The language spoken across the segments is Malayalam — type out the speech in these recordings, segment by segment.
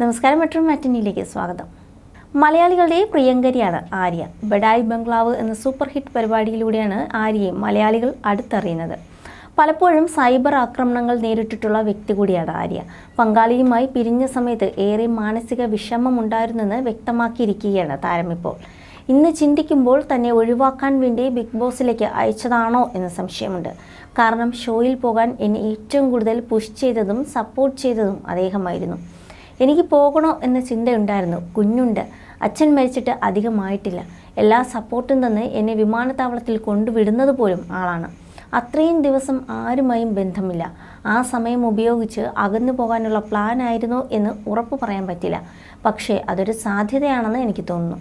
നമസ്കാരം മറ്റൊരു മാറ്റിനിയിലേക്ക് സ്വാഗതം. മലയാളികളുടെ പ്രിയങ്കരിയാണ് ആര്യ. ബഡായി ബംഗ്ലാവ് എന്ന സൂപ്പർ ഹിറ്റ് പരിപാടിയിലൂടെയാണ് ആര്യയെ മലയാളികൾ അടുത്തറിയുന്നത്. പലപ്പോഴും സൈബർ ആക്രമണങ്ങൾ നേരിട്ടിട്ടുള്ള വ്യക്തി കൂടിയാണ് ആര്യ. പങ്കാളിയുമായി പിരിഞ്ഞ സമയത്ത് ഏറെ മാനസിക വിഷമമുണ്ടായിരുന്നെന്ന് വ്യക്തമാക്കിയിരിക്കുകയാണ് താരം ഇപ്പോൾ. ഇന്ന് ചിന്തിക്കുമ്പോൾ തന്നെ ഒഴിവാക്കാൻ വേണ്ടി ബിഗ് ബോസിലേക്ക് അയച്ചതാണോ എന്ന് സംശയമുണ്ട്. കാരണം ഷോയിൽ പോകാൻ എന്നെ ഏറ്റവും കൂടുതൽ പുഷ് ചെയ്തതും സപ്പോർട്ട് ചെയ്തതും അദ്ദേഹമായിരുന്നു. എനിക്ക് പോകണോ എന്ന ചിന്തയുണ്ടായിരുന്നു. കുഞ്ഞുണ്ട്. അച്ഛൻ മരിച്ചിട്ട് അധികമായിട്ടില്ല. എല്ലാ സപ്പോർട്ടും തന്ന് എന്നെ വിമാനത്താവളത്തിൽ കൊണ്ടുവിടുന്നത് പോലും ആളാണ്. അത്രയും ദിവസം ആരുമായും ബന്ധമില്ല. ആ സമയം ഉപയോഗിച്ച് അകന്നു പോകാനുള്ള പ്ലാൻ ആയിരുന്നു എന്ന് ഉറപ്പ് പറയാൻ പറ്റില്ല. പക്ഷേ അതൊരു സാധ്യതയാണെന്ന് എനിക്ക് തോന്നുന്നു.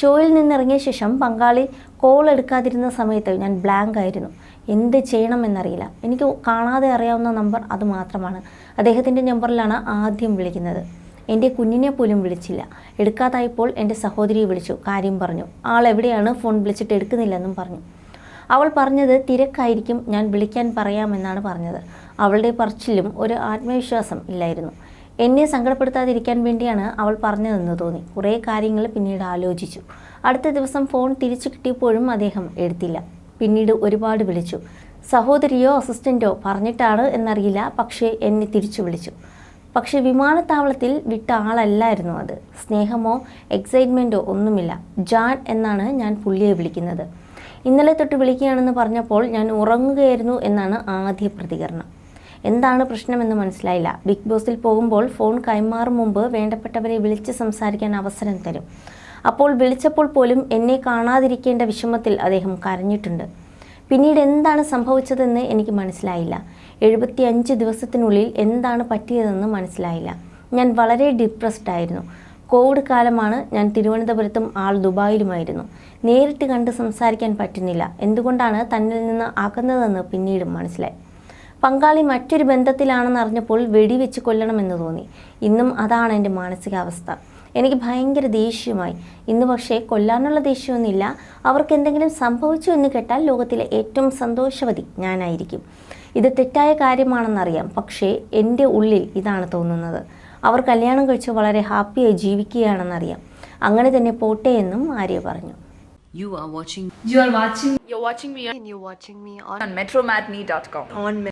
ഷോയിൽ നിന്നിറങ്ങിയ ശേഷം പങ്കാളി കോൾ എടുക്കാതിരുന്ന സമയത്ത് ഞാൻ ബ്ലാങ്ക് ആയിരുന്നു. എന്ത് ചെയ്യണമെന്നറിയില്ല. എനിക്ക് കാണാതെ അറിയാവുന്ന നമ്പർ അത് മാത്രമാണ്. അദ്ദേഹത്തിന്റെ നമ്പറിലാണ് ആദ്യം വിളിക്കുന്നത്. എന്റെ കുഞ്ഞിനെ പോലും വിളിച്ചില്ല. എടുക്കാതായപ്പോൾ എന്റെ സഹോദരിയെ വിളിച്ചു. കാര്യം പറഞ്ഞു. ആൾ എവിടെയാണ്? ഫോൺ വിളിച്ചിട്ട് എടുക്കുന്നില്ലെന്നും പറഞ്ഞു. അവൾ പറഞ്ഞത് തിരക്കായിരിക്കും. ഞാൻ വിളിക്കാൻ പറയാമെന്നാണ് പറഞ്ഞത്. അവളുടെ പറച്ചിലും ഒരു ആത്മവിശ്വാസം ഇല്ലായിരുന്നു. എന്നെ സങ്കടപ്പെടുത്താതിരിക്കാൻ വേണ്ടിയാണ് അവൾ പറഞ്ഞതെന്ന് തോന്നി. കുറേ കാര്യങ്ങൾ പിന്നീട് ആലോചിച്ചു. അടുത്ത ദിവസം ഫോൺ തിരിച്ചു കിട്ടിയപ്പോഴും അദ്ദേഹം എടുത്തില്ല. പിന്നീട് ഒരുപാട് വിളിച്ചു. സഹോദരിയോ അസിസ്റ്റന്റോ പറഞ്ഞിട്ടാണ് എന്നറിയില്ല. പക്ഷേ എന്നെ തിരിച്ചു വിളിച്ചു. പക്ഷെ വിമാനത്താവളത്തിൽ വിട്ട ആളല്ലായിരുന്നു അത്. സ്നേഹമോ എക്സൈറ്റ്മെന്റോ ഒന്നുമില്ല. ജാൻ എന്നാണ് ഞാൻ പുള്ളിയെ വിളിക്കുന്നത്. ഇന്നലെ തൊട്ട് വിളിക്കുകയാണെന്ന് പറഞ്ഞപ്പോൾ ഞാൻ ഉറങ്ങുകയായിരുന്നു എന്നാണ് ആദ്യ പ്രതികരണം. എന്താണ് പ്രശ്നമെന്ന് മനസ്സിലായില്ല. ബിഗ് ബോസിൽ പോകുമ്പോൾ ഫോൺ കൈമാറും മുമ്പ് വേണ്ടപ്പെട്ടവരെ വിളിച്ച് സംസാരിക്കാൻ അവസരം തരും. അപ്പോൾ വിളിച്ചപ്പോൾ പോലും എന്നെ കാണാതിരിക്കേണ്ട വിഷമത്തിൽ അദ്ദേഹം കരഞ്ഞിട്ടുണ്ട്. പിന്നീട് എന്താണ് സംഭവിച്ചതെന്ന് എനിക്ക് മനസ്സിലായില്ല. എഴുപത്തി അഞ്ച് ദിവസത്തിനുള്ളിൽ എന്താണ് പറ്റിയതെന്ന് മനസ്സിലായില്ല. ഞാൻ വളരെ ഡിപ്രസ്ഡ് ആയിരുന്നു. കോവിഡ് കാലമാണ് ഞാൻ തിരുവനന്തപുരത്തും ആൾ ദുബായിലുമായിരുന്നു. നേരിട്ട് കണ്ട് സംസാരിക്കാൻ പറ്റുന്നില്ല. എന്തുകൊണ്ടാണ് തന്നിൽ നിന്ന് അകന്നതെന്ന് പിന്നീട് മനസ്സിലായി. പങ്കാളി മറ്റൊരു ബന്ധത്തിലാണെന്ന് അറിഞ്ഞപ്പോൾ വെടിവെച്ച് കൊല്ലണമെന്ന് തോന്നി. ഇന്നും അതാണ് എന്റെ മാനസികാവസ്ഥ. എനിക്ക് ഭയങ്കര ദേഷ്യമായി ഇന്ന് പക്ഷേ കൊല്ലാനുള്ള ദേഷ്യമൊന്നുമില്ല അവർക്ക് എന്തെങ്കിലും സംഭവിച്ചു എന്ന് കേട്ടാൽ ലോകത്തിലെ ഏറ്റവും സന്തോഷവതി ഞാനായിരിക്കും ഇത് തെറ്റായ കാര്യമാണെന്നറിയാം പക്ഷേ എന്റെ ഉള്ളിൽ ഇതാണ് തോന്നുന്നത് അവർ കല്യാണം കഴിച്ച് വളരെ ഹാപ്പിയായി ജീവിക്കുകയാണെന്നറിയാം അങ്ങനെ തന്നെ പോട്ടെ എന്നും ആര്യ പറഞ്ഞു You are watching You are watching You're watching me. And you're watching me on. on metromatney.com. On.